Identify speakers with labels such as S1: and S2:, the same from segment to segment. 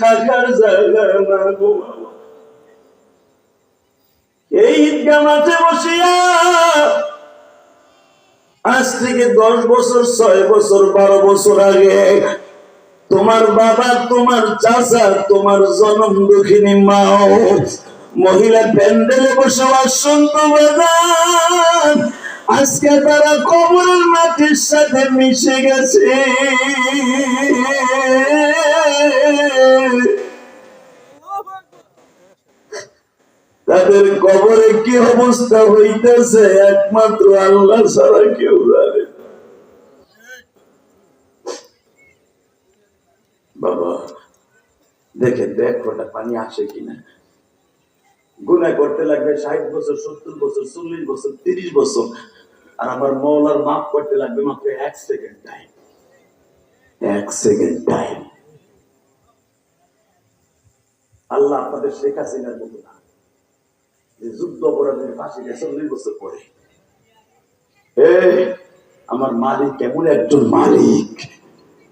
S1: থাকার জায়গা না এই বসিয়া আজ থেকে দশ বছর, ছয় বছর, বারো বছর আগে তোমার বাবা, তোমার চাচা, তোমার জনম দুঃখিনী মাও মহিলা প্যান্ডেলে বসে শুনত বাজান। আজকে তারা কবরের মাটির সাথে মিশে গেছে। তাদের কবরে কি অবস্থা হইতেছে? একমাত্র আল্লাহ ছাড়া কেউ জানে বাবা দেখে দেখ পানি আসে কিনা। গুনাহ করতে লাগবে, ষাট বছর, সত্তর বছর, চল্লিশ বছর, তিরিশ বছর। আর আমার মৌলার মাফ করতে লাগবে মাত্র এক সেকেন্ড টাইম এক সেকেন্ড টাইম আল্লাহ আপনাদের শেখ হাসিনার মতো না। যে যুদ্ধ অপরাধের ফাঁসি গেছে চল্লিশ বছর পরে। আমার মালিক এমন একজন মালিক।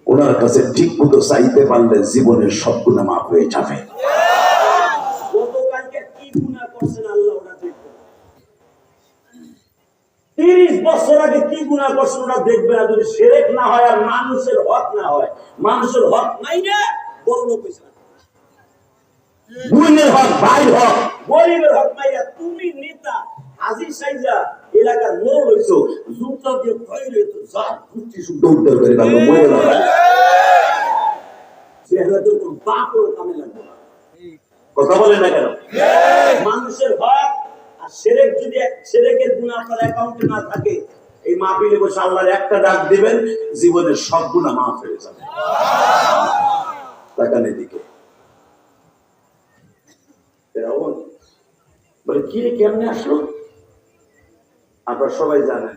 S1: ওনার কাছে ঠিক মতো চাইতে পারলে জীবনের সব গুণা মাফ হয়ে যাবে
S2: গতকালকে কি গুনাহ করছেন আল্লাহ ওটা দেখবেন তিরিশ বছর আগে কি গুনাহ করছেন ওটা দেখবে না। যদি সেরেক না হয় আর মানুষের হক না হয় মানুষের হক নাই রে বড় লোক
S1: হক ভাই হক।
S2: গরিবের হক মাইয়া তুমি নেতা হাজির সাইজা এলাকার মোড় হইছো জুতা দিয়ে তো শুদ্ধ
S1: করে মরে
S2: চেহারা তো কামে লাগবে।
S1: কথা বলে না কেন?
S2: মানুষের হক সেরেক যদি সেরেকের আপনার অ্যাকাউন্টে না থাকে,
S1: এই মাহফিলে বসে আল্লাহর একটা ডাক দিবেন, জীবনের সব গুণা মাফ হয়ে যাবে। বলে, কি কেমনে আসলো? আপনারা সবাই জানেন।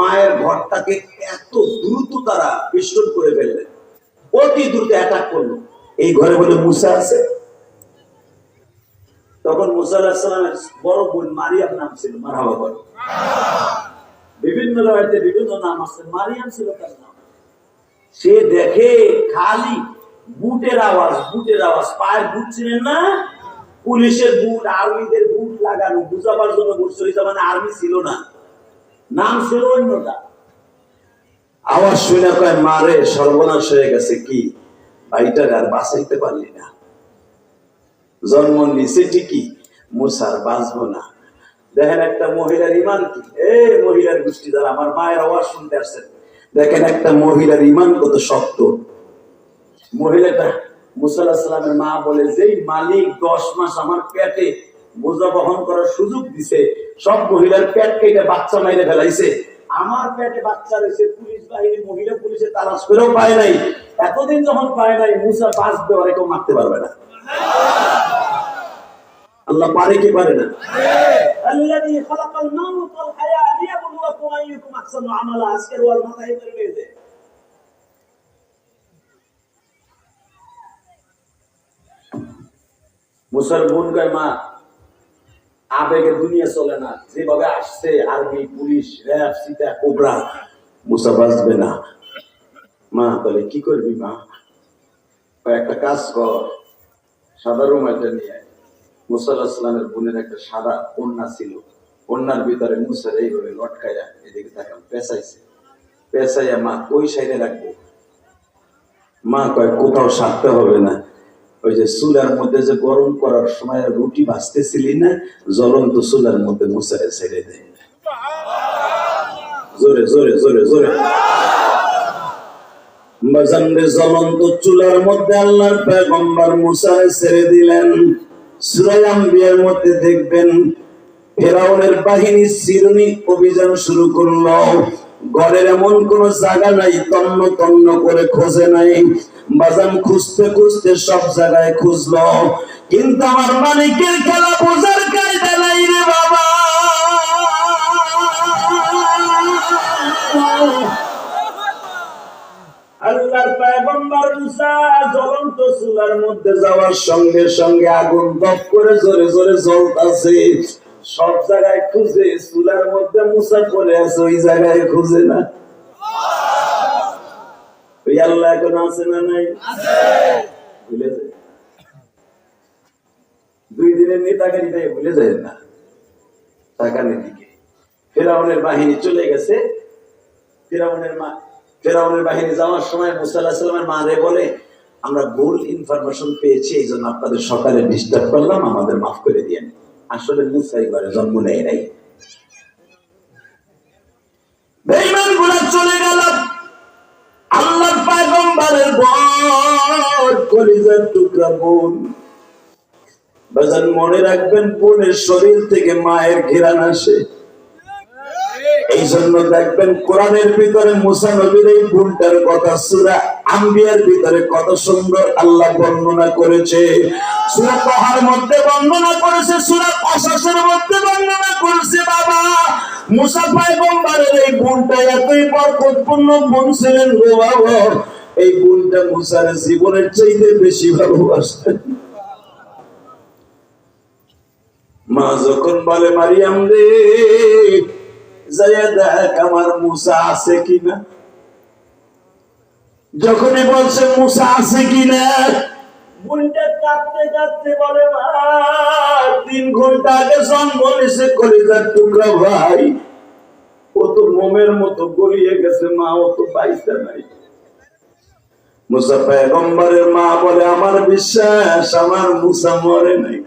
S1: মায়ের ঘরটাকে এত দ্রুত তারা বিস্ফোট করে ফেললেন। অতি দ্রুত অ্যাটাক করল। এই ঘরে বলে, মুসা আছে? তখন মুসা আলাহিসাল্লামের বড় বোন মারিয়াম নাম ছিল, মারহাবা করো বিভিন্ন রায়তে বিভিন্ন নাম আছে, মারিয়াম ছিল তার নাম। সে দেখে খালি বুটের আওয়াজ বুটের আওয়াজ, পায়ের বুট ছিলেন না? পুলিশের বুট, আর্মিদের বুট লাগানো, বুঝাবার জন্য বসছে ওই মানে আর্মি ছিল না। নাম ছিল অন্যটা। আওয়াজ শুনে কয়, মারে, সর্বনাশ হয়ে গেছে কি? ভাইটার আর বাঁচাইতে পারলি না। জন্ম নিছে ঠিকই মুসার বাঁচবো না। দেখেন একটা মহিলার ইমান কি? এ, মহিলার গোষ্ঠী আমার মায়ের আওয়াজ শুনতে আসছেন, দেখেন একটা মহিলার ইমান কত শক্ত। মহিলাটা মুসাল্লাহ সাল্লামের মা বলে, যেই মালিক দশ মাস আমার পেটে বোঝা বহন করার সুযোগ দিছে, সব মহিলার পেট কেটে বাচ্চা মাইরে ফেলাইছে। আমার পেটে বাচ্চা রয়েছে, পুলিশ বাহিনী, মহিলা পুলিশে তালাশ পায় নাই। এতদিন যখন পায় নাই, মুসা বাঁচবে ওরা কেউ মারতে পারবে না। আল্লাহ পারে কি পারে না? আল্লাযী আবেগে দুনিয়া চলে না। যেভাবে আসছে আর্মি পুলিশ কোবরা মুসা বাঁচবে না। মা বলে কি করবি মা? একটা কাজ কর নিয়ে আয়। মুসা আলাহিসাল্লামের ইসলামের বোনের একটা সাদা কন্যা ছিল। কন্যার ভিতরে মুসার এইভাবে লটকাইয়া এদিকে তাকাম পেঁচাইছে। পেঁচাইয়া মা, ওই সাইডে রাখব। মা কয়, কোথাও সারতে হবে না। ওই যে চুলার মধ্যে যে গরম করার সময় রুটি ভাজতেছিলি না, জ্বলন্ত চুলার মধ্যে মুসারে ছেড়ে দে জোরে জোরে জোরে জোরে। জ্বলন্ত চুলার মধ্যে আল্লাহর পেগম্বর মুসারে ছেড়ে দিলেন। সূরা আম্বিয়ার মধ্যে দেখবেন, ফেরাউনের বাহিনী সিরনি অভিযান শুরু করল। ঘরের এমন কোন জায়গা নাই, তন্ন তন্ন করে খোঁজে নাই। বাজান খুঁজতে খুঁজতে সব জায়গায় খুঁজলো। কিন্তু আমার মালিকের খেলা বোঝার কায়দা নাই রে বাবা। আল্লাহর পয়গম্বর মুসা জ্বলন্ত চুলার মধ্যে যাওয়ার সঙ্গে সঙ্গে আগুন দপ করে জোরে জোরে জ্বলতাছে। সব জায়গায় খুঁজে চুলার মধ্যে মুসা পড়ে আছে, ওই জায়গায় খুঁজে না।
S2: আল্লাহ এখন আছে না নাই? ভুলে যায়। দুই দিনের নেতাকারী তাই ভুলে যায় না। টাকা নীতিকে ফেরাউনের বাহিনী চলে গেছে। ফেরাউনের মা ফেরাউনের বাহিনী যাওয়ার সময় মুসাল্লাহ সাল্লামের মা রে বলে, আমরা ভুল ইনফরমেশন পেয়েছি এই জন্য আপনাদের সকালে ডিস্টার্ব করলাম, আমাদের মাফ করে দিয়েন। আসলে মুসাই ঘরে জন্ম নেয় নাই। মনে রাখবেন বোনের শরীর থেকে মায়ের ঘেরান আসে। এই জন্য দেখবেন কোরআনের ভিতরে মুসা নবীর এই ভুলটার কথা, সুরা আম্বিয়ার ভিতরে কত সুন্দর আল্লাহ বর্ণনা করেছে। সুরা কহার মধ্যে বর্ণনা করেছে, সুরা কসাসের মধ্যে বর্ণনা করেছে, বাবা। মুসা এই এতই বরকতপূর্ণ ছিলেন গো বাবা। এই গুণটা মুসার জীবনের চাইতে বেশি ভালোবাসতেন। মা যখন বলে, মারিয়াম রে মুসা যখনই বলছে মুসা আছে কিনা বুনটা কাঁদতে কাঁদতে বলে তিন ঘণ্টা আগে জন্ম নিছে কলিজার টুকরা, ভাই, ও তো মোমের মতো গড়িয়ে গেছে, মা, ও তো পাইছে নাই। মুসা মা বলে, আমার বিশ্বাস, আমার মুসা মরে নাই।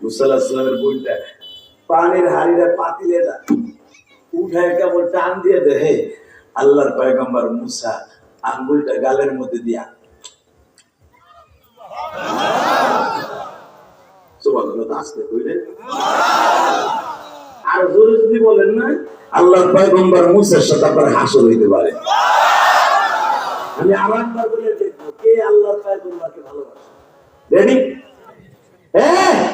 S2: মুসাল্লাহামের বইটা পানির হাড়িটা পাতিলে না। উঠায় কেবল টান দিয়ে দে, হে আল্লাহর পয়গম্বর মুসা, আঙ্গুলটা গালের মধ্যে দিয়া। আর যদি বলেন মুসার হইতে পারে। হ্যাঁ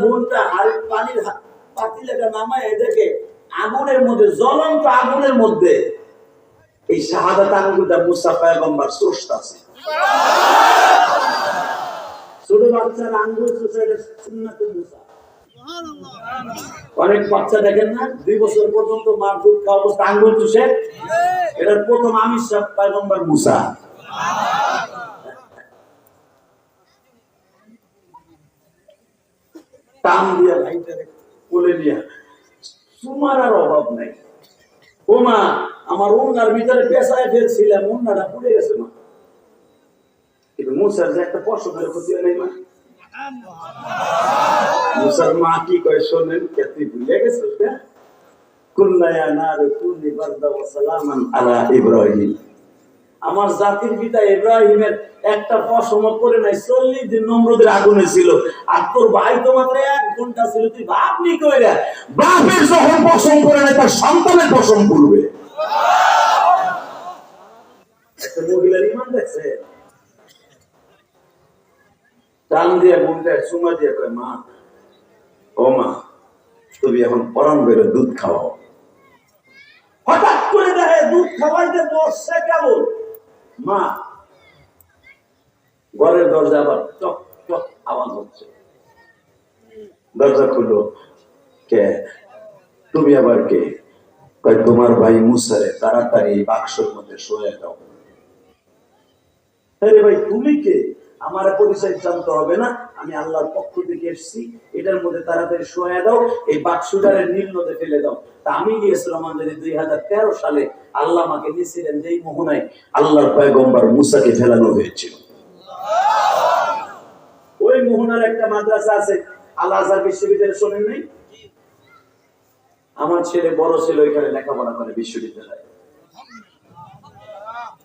S2: বোনটা পানির হা- আগুনের মধ্যে, জ্বলন্ত আগুনের মধ্যে এই শাহাদাত আঙ্গুলটা স্রষ্টা আছে। ছোট বাচ্চার আঙ্গুল অনেক বাচ্চা দেখেন না, দুই বছর পর্যন্ত মার দুধ খাওয়া অবস্থা আঙ্গুল চুষে এটার প্রথম আমি পয়গম্বর মুসা। টান দিয়া কোলে দিয়া, তোমার আর অভাব নাই। ও মা আমার ওনার ভিতরে পেশায় ফেলছিলাম ওনারা পড়ে গেছে মা। কিন্তু মুসার যে একটা পশমের ক্ষতি নাই মা। মুসার মা কি কয়, শোনেন কে তুই ভুলে গেছিস না কুল্লায়া নার কুনি বারদা সালামান আলা ইব্রাহিম। আমার জাতির পিতা ইব্রাহিমের একটা পশম করে নাই, চল্লিশ দিন নম্রদের আগুনে ছিল। আর তোর ভাই তো এক ঘণ্টা ছিল, তুই ভাব নি কইরা বাপের যখন পশম করে নাই, তার সন্তানের পশম করবে মহিলার ইমান দেখছে? টান দিয়ে মুখটা চুমা দিয়ে কয়, মা, ও মা, তুমি এখন পরান বেরো দুধ খাওয়াও হঠাৎ করে দেখে, দুধ খাওয়াইতে বসছে কেমন মা, ঘরের দরজা আবার টক টক আওয়াজ হচ্ছে। দরজা খুলো কে? তুমি আবার কে? তোমার ভাই মুসারে, তাড়াতাড়ি বাক্সর মধ্যে শোয়া দাও। আরে ভাই, তুমি কে? আমার পরিচয় জানতে হবে না। আমি আল্লাহর পক্ষ থেকে এসেছি। এটার মধ্যে তাড়াতাড়ি শোয়া দাও। এই বাক্সটারে নীল নদে ফেলে দাও। তা আমি গিয়েছিলাম আমাদের দুই হাজার তেরো সালে। আল্লাহ আমাকে নিয়েছিলেন যেই মোহনায়। আল্লাহর পয়গম্বর মুসাকে ফেলানো হয়েছিল। ওই মোহনার একটা মাদ্রাসা আছে। আল আজহার বিশ্ববিদ্যালয় শোনেন নাই? আমার ছেলে বড় ছেলে, ওইখানে লেখাপড়া করে বিশ্ববিদ্যালয়ে।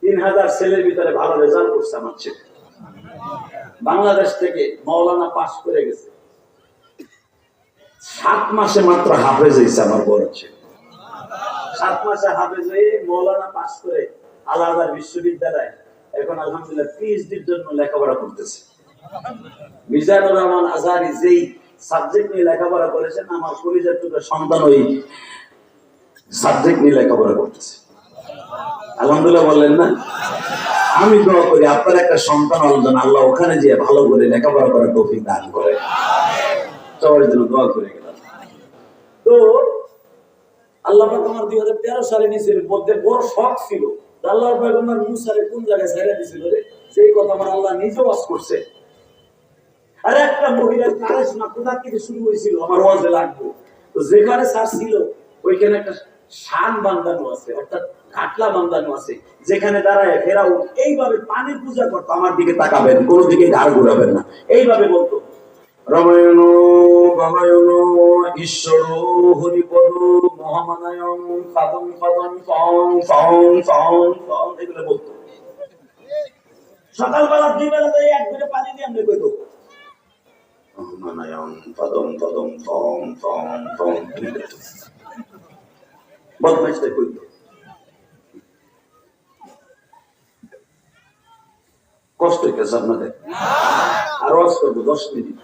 S2: তিন হাজার ছেলের ভিতরে ভালো রেজাল্ট করছে আমার ছেলে। বাংলাদেশ থেকে মৌলানা পাশ করে গেছে। সাত মাসে মাত্র হাফেজ হয়েছে আমার বড় সাত মাসে হাফেজ হয়ে মৌলানা পাশ করে আলাদা বিশ্ববিদ্যালয় এখন আলহামদুলিল্লাহ পিএইচডির জন্য লেখাপড়া করতেছে। মিজানুর রহমান আজহারি যেই সাবজেক্ট নিয়ে লেখাপড়া করেছেন, আমার কলিজার টুকরা সন্তান ওই সাবজেক্ট নিয়ে লেখাপড়া করতেছে। আলহামদুলিল্লাহ বললেন না? আমি দোয়া করি, আপনার একটা সন্তান অর্জন আল্লাহ ওখানে যে ভালো করে লেখাপড়া করার তৌফিক দান করে। সবার জন্য দোয়া করে গেলাম। তো,
S1: আল্লাহ আমার দুই হাজার তেরো সালে নিয়েছিল বলতে বড় শখ ছিল। আল্লাহ পাগম্বর মুসারে কোন জায়গায় রে? সেই কথা আমার আল্লাহ নিজে ওয়াজ করছে। আর একটা মহিলার কারিশমা কোথা থেকে শুরু হয়েছিল? আমার ওয়াজে লাগবে। তো যেখানে স্যার ছিল, ওইখানে একটা শান বান্ধানো আছে অর্থাৎ ঘাটলা বান্ধানো আছে যেখানে দাঁড়ায় ফেরাও এইভাবে পানি পূজা করতো আমার দিকে তাকাবেন কোনো দিকে ঘাড় ঘুরাবেন না। এইভাবে বলতো।
S2: রামায়ণ ঈশ্বর হরিপদ
S1: মহামানায়ম সাদম সাদম সং সং সং সং এগুলো বলতো। সকালবেলা দুই বেলা যাই এক ঘুরে পানি দিয়ে আমরা কইতো
S2: রামায়ণ পদম
S1: বদমাইশটা কইতো
S2: কষ্ট হইতেছে আপনাদের।
S1: আর ওয়াজ করব দশ মিনিট।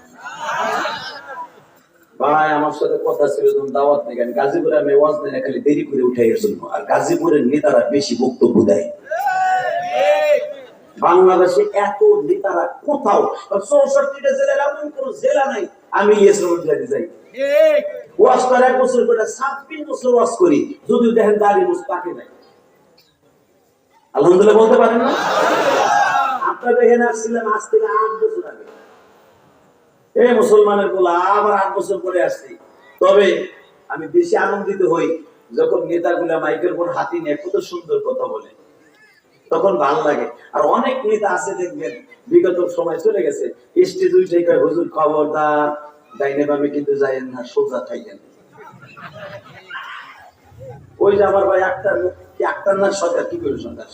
S1: ভাই, আমার সাথে কথা ছিল যখন দাওয়াত নেই। আমি গাজীপুরে আমি ওয়াজ নেই, খালি দেরি করে উঠাই এর জন্য। আর গাজীপুরের নেতারা বেশি বক্তব্য দেয়। বাংলাদেশে এত নেতারা কোথাও? চৌষট্টিটা জেলার এমন কোন জেলা নাই। আমি ইয়েসের যাই। করে এক বছর করে বছর করি। দেখেন দাড়ি পাকে নাই। আলহামদুলিল্লাহ বলতে পারেন না? আপনার আসছিলাম আজ থেকে আট বছর আগে। মুসলমানের আবার আট বছর পরে আসছি। তবে আমি বেশি আনন্দিত হই যখন নেতাগুলা মাইকের উপর হাতি নিয়ে কত সুন্দর কথা বলে। তখন ভালো লাগে। আর অনেক নেতা আছে দেখবেন, বিগত সময় চলে গেছে। স্টেজ উঠে হুজুর খবরদার ডাইনে বামে কিন্তু যাইয়েন না সোজা থাকেন ওই যে আমার ভাই আক্তার আক্তার না সরকার? কি করে সরকার?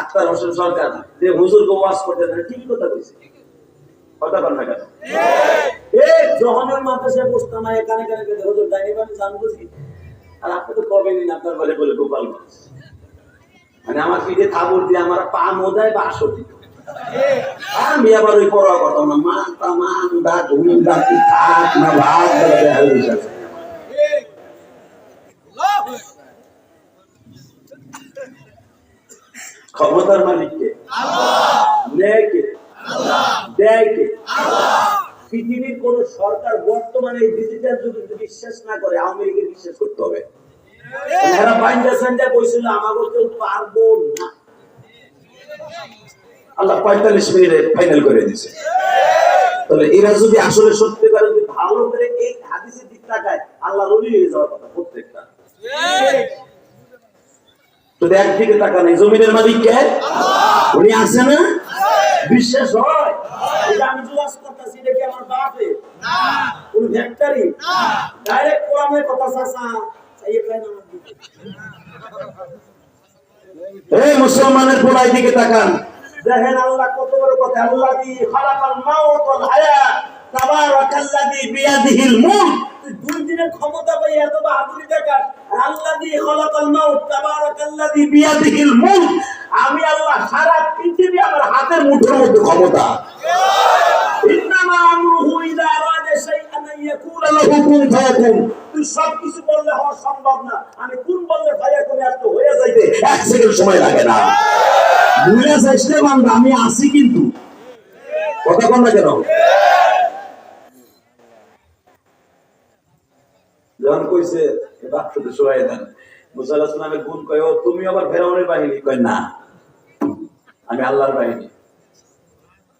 S1: আক্তার হোসেন সরকার। যে হুজুর গো ওয়াজ করতে না ঠিক কথা কইছে। কথা কর না কেন? এ জহনের মাদ্রাসায় বসতাম না এখানে কানে কানে হুজুর ডাইনে বামে জান বুঝি। আর আপনি তো কবে নিন আপনার বলে বলে গোপালগঞ্জ মানে আমার পিঠে থাবর দিয়ে আমার পা মোদায় বা দিত আমি আবার ওই পড়া না মান না। ক্ষমতার মালিককে পৃথিবীর কোন সরকার বর্তমানে ডিজিটাল যুগে বিশ্বাস না করে আওয়ামী লীগের বিশ্বাস করতে হবে। সাইন্দা বইছিল আমাকে কেউ পারব না।
S2: আল্লাহ পঁয়তাল্লিশ মিনিটে ফাইনাল করে দিছে
S1: তাহলে এরা যদি আসলে সত্যি করে যদি ভালো করে এই হাদিসের দিক তাকায় আল্লাহ রবি হয়ে যাওয়ার কথা প্রত্যেকটা। তো একদিকে টাকা নেই জমিনের মালিক কে? উনি আছে না? বিশ্বাস হয়? এটা আমি করতেছি এটা কি আমার বাপে? কোন ফ্যাক্টরি? ডাইরেক্ট কোরআনের কথা চাচা চাইয়ে খাই না আমার দিকে।
S2: এই মুসলমানের পোলাই দিকে তাকান।
S1: দেখেন আল্লাহ কত বড় কথা আল্লাহ খালাকাল মাউত ওয়াল আমি পৃথিবী আমার হাতের মধ্যে ক্ষমতা। তুই সব কিছু বললে হওয়া সম্ভব না। আমি কোন বললে ফায়াকুন এত হয়ে যাইতে
S2: এক সেকেন্ড সময় লাগে না।
S1: ভুলে বান্দা, আমি আছি কিন্তু।
S2: কথা কন না কেন?
S1: যখন কইছে বাক্সতে শোয়াই দেন। মুসা গুণ কয় ও তুমি আবার ফেরাউনের বাহিনী? কয় না আমি আল্লাহর বাহিনী।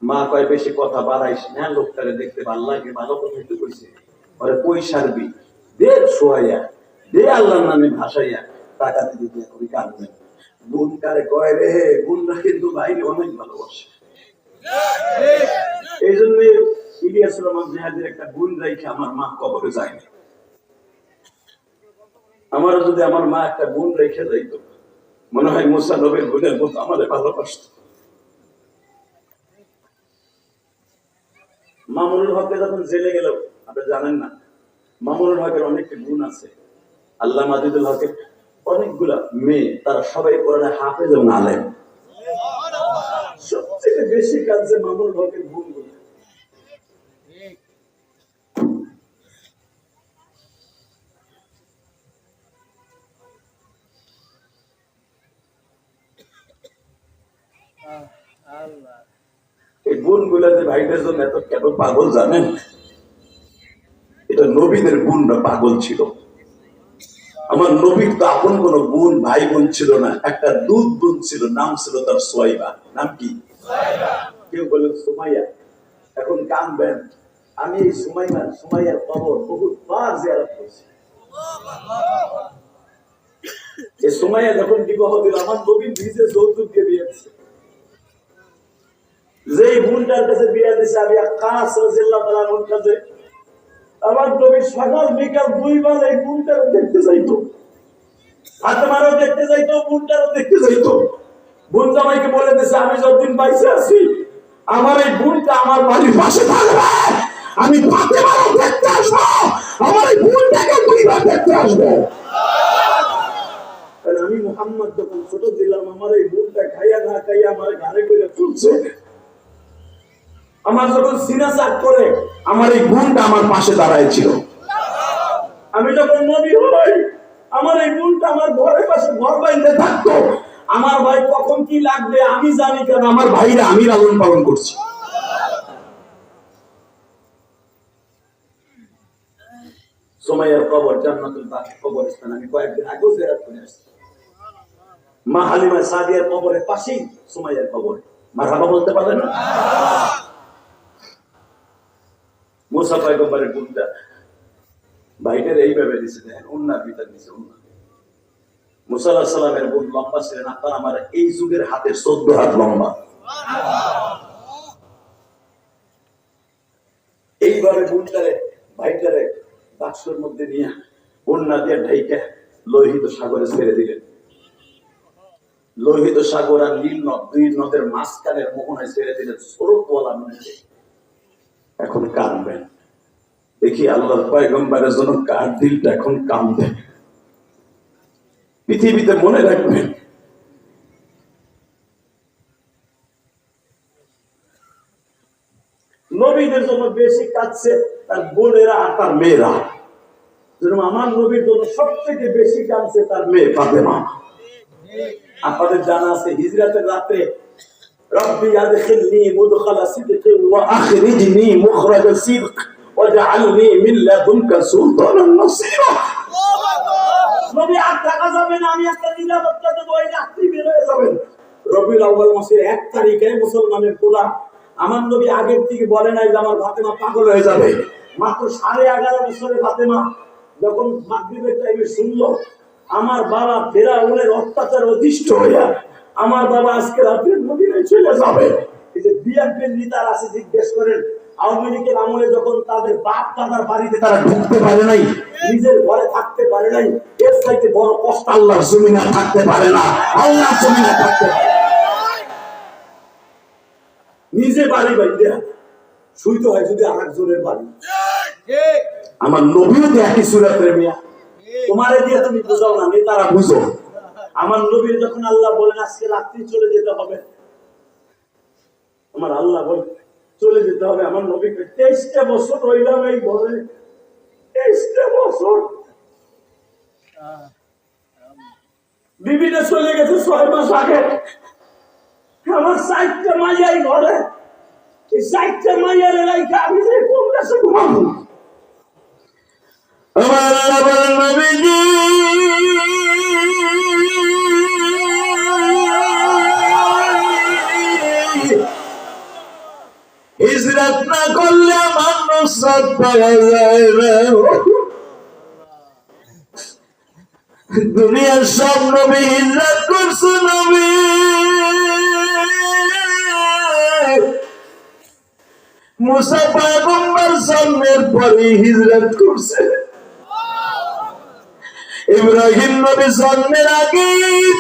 S1: মা কয় বেশি কথা বাড়াইস না লোকটারে দেখতে ভালো লাগে ভালো কথা একটু কইছে। পরে কই সারবি? দে শোয়াইয়া দে আল্লাহর নামে ভাসাইয়া টাকা দিতে দিয়ে কবি কাঁদবেন গুণ কারে কয় রে গুণরা কিন্তু বাহিনী অনেক ভালোবাসে। এই জন্য ইলিয়াস রহমান জেহাদের একটা গুণ রেখে আমার মা কবরে যায়নি। আমারও যদি আমার মা একটা গুণ রেখে যাইতো, মনে হয় মুসা নবীর গুণের মতো আমাদের ভালোবাসত। মামুনুল হকে যখন জেলে গেল, আপনি জানেন না, মামুনুল হকের অনেকটা গুণ আছে। আল্লাহ মাজিদুল হকের অনেকগুলা মেয়ে, তারা সবাই কোরআনে হাফেজ এবং আলেম। সবথেকে বেশি কাজে মামুনুল হকের গুণগুলো এই গুণগুলা যে ভাইদের জন্য এত কেন পাগল জানেন? এটা নবীদের গুণরা পাগল ছিল। আমার
S2: নবীর তো আপন কোন বোন ভাই বোন ছিল না। একটা দুধ বোন ছিল নাম ছিল তার সোয়াইবা। নাম কি?
S1: কেউ বলেন সুমাইয়া। এখন কানবেন আমি এই সুমাইয়া সুমাইয়ার কবর বহুত বার জিয়ারত করছি। এই সুমাইয়া যখন বিবাহ দিল আমার নবী নিজে যৌতুক দিয়ে বিয়ে যেই বোনটার কাছে বিয়ে দিছে আমি কাস রাজিয়াল্লাহ তাআলার কাছে, আমার নবী সকাল, বিকাল দুইবার এই বোনটারও দেখতে যাইতো ফাতেমারও দেখতে যাইতো বোনটারও দেখতে বোন জামাইকে বলে দিছে আমি যতদিন বাইসে আছি, আমার এই আমার বাড়ির পাশে থাকবে।
S2: আমি দেখতে আসব, আমার এই দুইবার দেখতে আসব।
S1: আমি মোহাম্মদ যখন ছোট ছিলাম, আমার এই বোনটা খাইয়া না খাইয়া আমার ঘরে করে চলছে আমার যখন সিনা চাক করে,
S2: আমার এই বোনটা আমার পাশে দাঁড়ায় ছিল
S1: আমি যখন নবী হই, আমার এই বোনটা আমার ঘরের পাশে ঘর বাইন্দে থাকতো। আমার ভাই কখন কি লাগবে আমি জানি কেন আমার
S2: ভাইরা আমি লালন পালন করছি।
S1: সময়ের কবর, জান্নাতুল বাকি কবরস্থান। আমি কয়েকদিন আগেও জেরাত করে আসছি। মা হালিমা সাদিয়ার কবরের পাশেই সময়ের কবর। মারহাবা বলতে পারলেন না? পয়গম্বরের বাইটের এইভাবে দিছে, দেখেন দিছে লম্বা ছিলেন আপনার আমার এই যুগের চোদ্দ হাত লম্বা। এইভাবে বুনটারে ভাইটারে বাক্সের মধ্যে নিয়ে দিয়ে ঢাইকে লোহিত সাগরে ছেড়ে দিলেন। লোহিত সাগর আর নীল নদ, দুই নদের মাঝখানের মোহনায় ছেড়ে দিলেন। স্বরূপওয়ালা নদীতে এখন কাঁদবেন। দেখি আল্লাহর পয়গম্বরের জন্য কার দিলটা এখন কান্দে পৃথিবীতে মনে রাখবেন, নবীদের জন্য বেশি কাঁদছে তার বোনেরা আর তার মেয়েরা। যেরকম আমার নবীর জন্য সবথেকে বেশি কাঁদছে তার মেয়ে ফাতেমা। আপনাদের জানা আছে, হিজরাতের রাতে আদখিলনি মুদখালা সিদকিন ওয়া আখরিজনি মুখরাজ সিদক ওয়াজআলনি মিন লাদুনকা সুলতানান নাসীরা নবী আর থাকা যাবে না আমি একটা নিরাপত্তা দেবো এই রাত্রি বের হয়ে যাবেন রবিউল আউয়াল মাসের এক তারিখে মুসলমানের পোলা আমার নবী আগের থেকে বলে নাই যে আমার ফাতেমা পাগল হয়ে যাবে। মাত্র সাড়ে এগারো বছরের ফাতেমা যখন মাগরিবের টাইমে শুনলো, আমার বাবা ফেরাউনের অত্যাচার অধিষ্ঠ হইয়া আমার বাবা আজকে রাত্রে মদিনায় চলে যাবে। বিএনপির নেতার আছে, জিজ্ঞেস করেন, আওয়ামী লীগের আমলে যখন তাদের বাপ দাদার বাড়িতে তারা ঢুকতে পারে নাই, নিজের ঘরে থাকতে পারে নাই, এর বড় কষ্ট থাকতে পারে না। থাকতে নিজে বাড়ি বাড়িতে শুইতে হয় যদি আর একজনের বাড়ি। আমার নবীও একই সুরাতের মিয়া। তোমারে দিয়ে তুমি বুঝাও না, নেতারা বুঝো। আমার নবীর যখন আল্লাহ বলেন, আজকে রাত্রি চলে যেতে হবে। আমার আল্লাহ বলে চলে যেতে হবে। আমার নবীকে তেইশটা বছর রইলাম এই ঘরে তেইশটা বছর। চলে গেছে ছয় মাস আগে। আমার চারটা মাইয়াই ঘরে। এই চারটা মাইয়ার এলাকা আমি যে কোন দেশে ঘুমাবো?
S2: আমার আল্লাহ বলেন, নবীজি করলে দুনিয়ার সব নবী করছে নবী। মুসা পয়গম্বর সামনের পরে হিজরত করছে। ইব্রাহিম নবী জন্মের আগে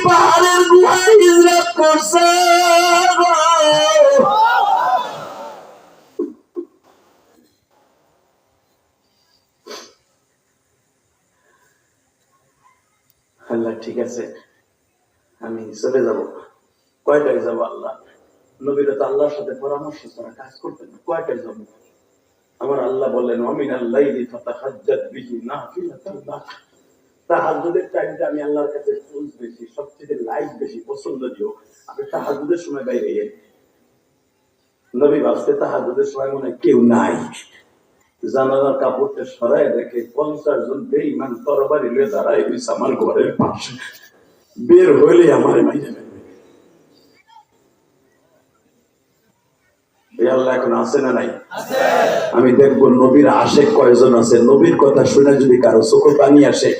S2: পাহাড়ের গুহায় হিজরত করছে
S1: আল্লাহ ঠিক আছে, আমি চলে যাব। কয়টায় যাব আল্লাহ? নবীরা তো আল্লাহর সাথে পরামর্শ ছাড়া কাজ করতেন না। কয়টায় যাব? আমার আল্লাহ বললেন অমিন আল্লাহ ফাতাহাজ্জাত বিহি নাফিলাতান লাক তাহাজ্জুদের টাইমটা আমি আল্লাহর কাছে চুজ বেশি, সবচেয়ে লাইফ বেশি, পছন্দনীয়। আমি তাহাজ্জুদের সময় বাইরে নবী ভাবছে তাহাজ্জুদের সময় মনে কেউ নাই। জানালার কাপড়টা সরাই রেখে পঞ্চাশ জন বেইমান তরবারি লয়ে দাঁড়াই রয়েছে আমার ঘরের পাশে। বের হইলে আমার আল্লাহ এখন আছে না নাই? আমি দেখব নবীর আশেক কয়জন আছে। নবীর কথা শুনে যদি কারও চোখ পানি আসে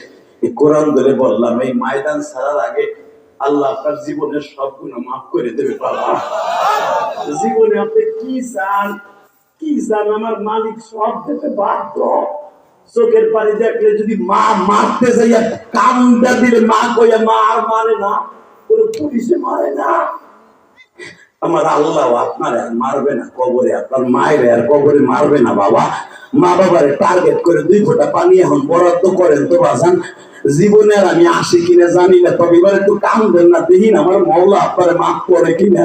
S1: এই কোরআন ধরে বললাম এই ময়দান ছাড়ার আগে আল্লাহ আপনার জীবনের সবগুলো মাফ করে দেবে বাবা। জীবনে আপনি কি চান? আমার মা আল্লাহ আপনার আর মারবে না কবরে, আপনার মায়ের আর কবরে মারবে না বাবা। মা বাবারে টার্গেট করে দুই ফোঁটা পানি এখন বরাদ্দ করেন তো বাজান। জীবনে আর আমি আসি কিনা জানি না, তবে এবার একটু কাম দেন না দেখিন আমার মৌলা আপনার মাফ করে কিনা।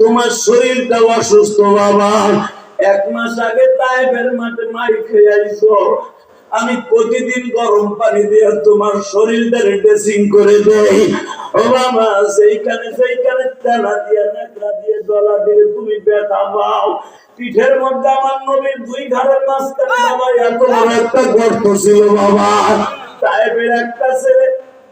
S1: তোমার শরীরটা অসুস্থ, বাবা। এক মাস আগে তাইবের মাঠে মাই খেয়ে আইছো আমি প্রতিদিন গরম পানি দিয়ে তোমার শরীরটা ড্রেসিং করে দেই। ও বাবা, সেইখানে সেইখানে তেলা দিয়ে, নেকড়া দিয়ে গলা দিয়ে তুমি ব্যথা পাও। পিঠের মধ্যে আমার নবীর দুই ঘরের মাঝখানে বাবা এত বড় একটা গর্ত ছিল, বাবা। তাইবের একটা ছেলে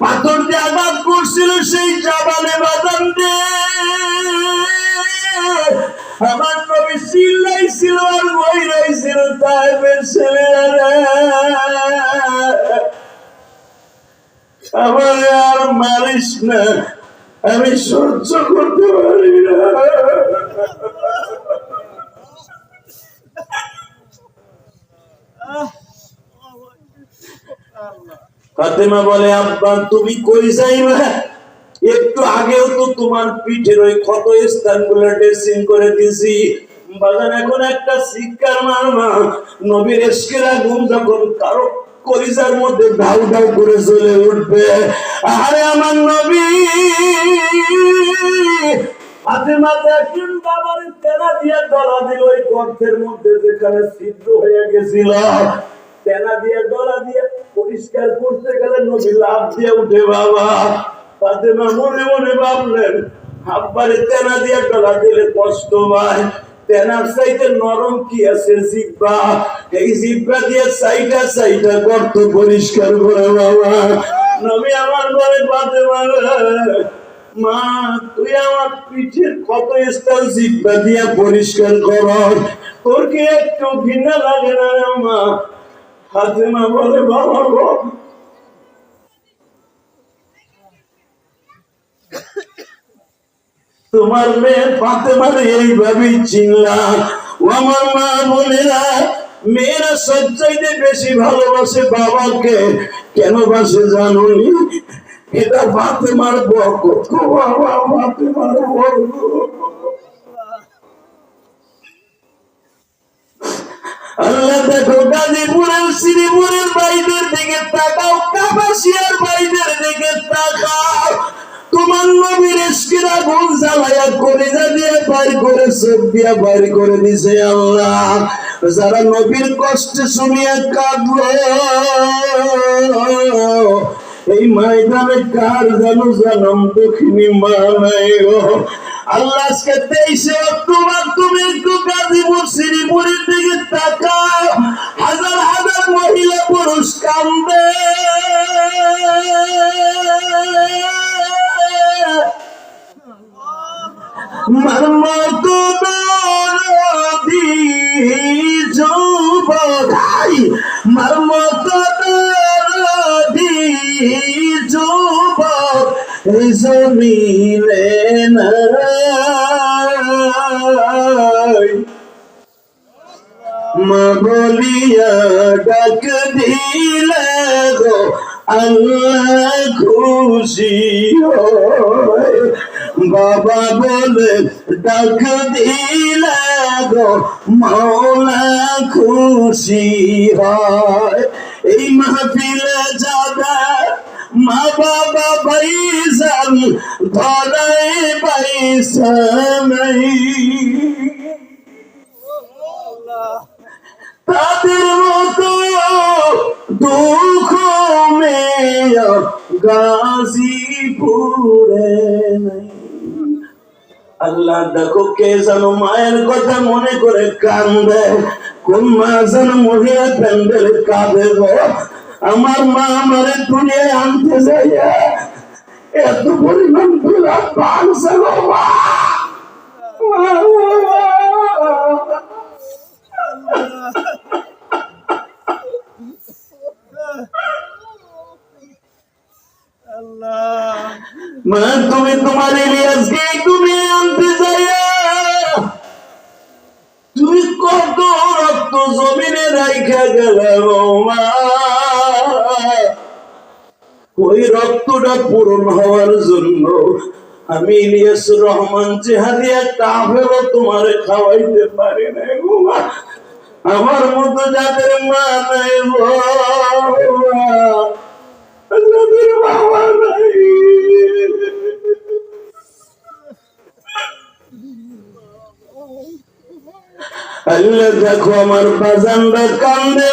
S1: পাথর দিয়ে আঘাত করছিল সেই জাবালে বাদাম আমার নবী চিল্লাইছিল আর বই রইছিল তাইবের ছেলেরা। আমার আর মারিস না, আমি সহ্য করতে পারি না। ফাতেমা বলে, আব্বা, তুমি কই যাইবা? একটু আগেও তো তোমার পিঠের ওই ক্ষত স্থানগুলো ড্রেসিং করে দিছি বাজার এখন একটা শিক্ষার মারমা। নবীর এসকের আগুন যখন কারও কলিজার মধ্যে ঢাউ ঢাউ করে চলে উঠবে। আরে আমার নবী! একজন বাবার তেনা দিয়ে ডলা দিল, ওই গর্তের মধ্যে যেখানে ছিদ্র হয়ে গেছিল। তেনা দিয়ে ডলা দিয়ে পরিষ্কার করতে গেলে নবী লাভ দিয়ে উঠে বাবা। ফাতেমা মনে মনে ভাবলেন আব্বারে তেনা দিয়ে ডলা দিলে কষ্ট পায় তেনার চাইতে নরম কি আছে জিব্বা? এই জিব্বা দিয়ে সাইটা সাইটা গর্ত পরিষ্কার করে বাবা। নবী আমার ঘরে রে, মা তুই আমার পিঠের কত স্থান জিব্বা দিয়া পরিষ্কার কর। তোর কি একটু ঘৃণা লাগে না মা? ফাতেমা বলে বাবা গো তোমার মেয়ে ফাতেমার এইভাবেই চিনলাম। আমার মা বোনেরা, মেয়েরা সবচাইতে বেশি ভালোবাসে বাবাকে। কেন বাসে জানুনি এটা ফাতেমার বরকত বাবা, ফাতেমার বরকত। আল্লাহ দেখো গাজীপুরের শ্রীপুরের বাইদের দিকে তাকাও, কাপাসিয়ার বাইদের দিকে তাকাও। তোমার নবীর এসকিরা গুণ জ্বালায়া করে দিয়ে বাইর করে, চোখ দিয়া বাইর করে দিছে আল্লাহ। যারা নবীর কষ্ট শুনিয়া কাঁদলো, এই ময়দানে কার জানো জানম দক্ষিণী মা নাই আল্লাহ আজকে তেইশে অক্টোবর তুমি একটু গাজীপুর, শ্রীপুরের দিকে তাকাও। হাজার হাজার মহিলা পুরুষ কান্দে মতো দরদি যুবরাই
S2: এই জমিনে নাই মা বলিয়া ডাক দিলে গো, আল্লাহ খুশি হয়। বাবা বলে, ডাক দিলে গো মৌলা খুশি হয়। এই মাহফিলে যাবে মা বাবা বাইসান ধরাই বাইসানাই তাদের মতো দুঃখ মেয় গাজীপুরে নাই। আল্লাহ দেখো কে যেন মায়ের কথা মনে করে কান্দে। কোন মা যেন মহিলা প্যান্ডেল কাঁদে আমার মা আমারে দুনিয়ায় আনতে যাইয়া এত পরিমাণ দুলা বাংসে গো মা। মা, মা, মা। মা তুমি তোমার পূরণ হওয়ার জন্য আমি ইলিয়াস রহমান খাওয়াইতে পারি আমার মতো যাদের মা নাই যাদের বাবা নাই। আল্লাহ দেখো আমার বাজানরা কান্দে